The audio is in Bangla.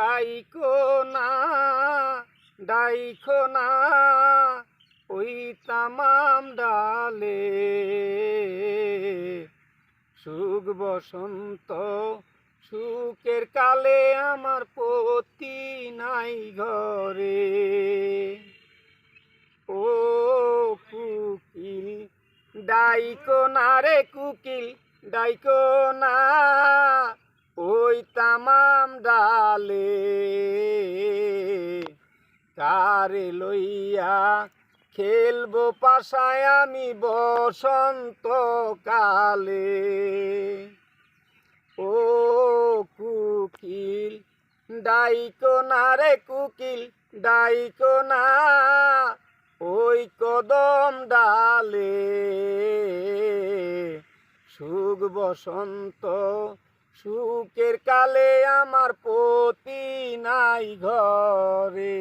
ডাইকো না ডাইকো না, ওই তামাম ডালে। সুখ বসন্ত, সুখের কালে আমার পতি নাই ঘরে। ও কুকিল, ডাইকো না রে কুকিল, ডাইকো না, ওই তামাম ডালে। কারে লইয়া খেলব পাশায় আমি বসন্ত কালে ও কুকিল, ডাইকো না রে কুকিল, ডাইকো না ওই কদম ডালে। সুখ বসন্ত সুখের কালে আমার পতি নাই ঘরে।